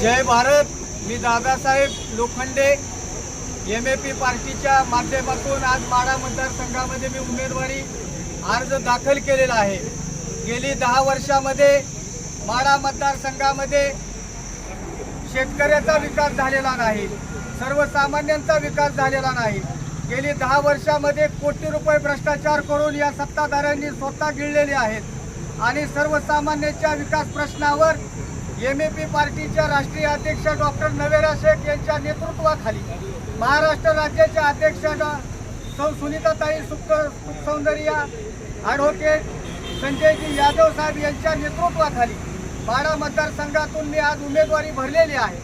Jai Bharat. Me Dadasaheb Lokhande M A P पार्टीच्या माध्यमातून आज माडा मतदारसंघामध्ये मी उमेदवारी अर्ज दाखल केलेला आहे. गेली दहा वर्षामध्ये माडा मतदारसंघामध्ये शेतकऱ्याचा विकास झालेला नाही सर्वसामान्यांचा विकास झालेला नाही. गेली दहा वर्षामध्ये कोटी रुपये भ्रष्टाचार करून या सत्ताधाऱ्यांनी स्वतः गिळलेले आहेत आणि सर्वसामान्यांच्या विकास प्रश्नावर एम ए पी पार्टीच्या राष्ट्रीय अध्यक्ष डॉक्टर नवेरा शेख यांच्या नेतृत्वाखाली महाराष्ट्र राज्याच्या अध्यक्ष सौ सुनीताताई सुख सुख सौंदर्या ॲडव्होकेट संजयजी यादव साहेब यांच्या नेतृत्वाखाली माडा मतदारसंघातून मी आज उमेदवारी भरलेली आहे.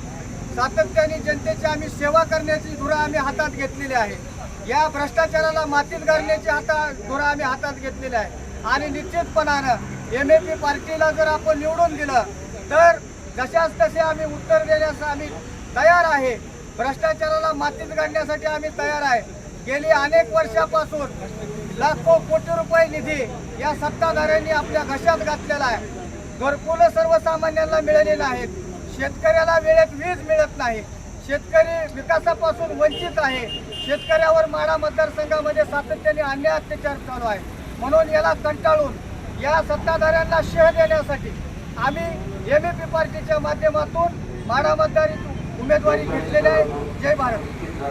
सातत्याने जनतेची आम्ही सेवा करण्याची धुरा आम्ही हातात घेतलेली आहे. या भ्रष्टाचाराला मातीत घालण्याची हाता धुरा आम्ही हातात घेतलेली आहे. आणि निश्चितपणानं एम ए पी पार्टीला जर आपण निवडून दिलं तर जशाच तसे आम्ही उत्तर देण्यास आम्ही तयार आहे. भ्रष्टाचाराला मातीत घालण्यासाठी आम्ही तयार आहे. गेली अनेक वर्षापासून लाखो कोटी रुपये निधी या सत्ताधाऱ्यांनी आपल्या घशात घातलेला आहे. घरकुलं सर्वसामान्यांना मिळाली नाहीत. शेतकऱ्याला वेळेत वीज मिळत नाही. शेतकरी विकासापासून वंचित आहे. शेतकऱ्यावर माडा मतदारसंघामध्ये सातत्याने अन्याय अत्याचार चालू आहे. म्हणून याला कंटाळून या सत्ताधाऱ्यांना शेह देण्यासाठी आम्ही एम ए पी पार्टीच्या माध्यमातून माडा मतदारी उमेदवारी घेतलेली आहे. जय भारत.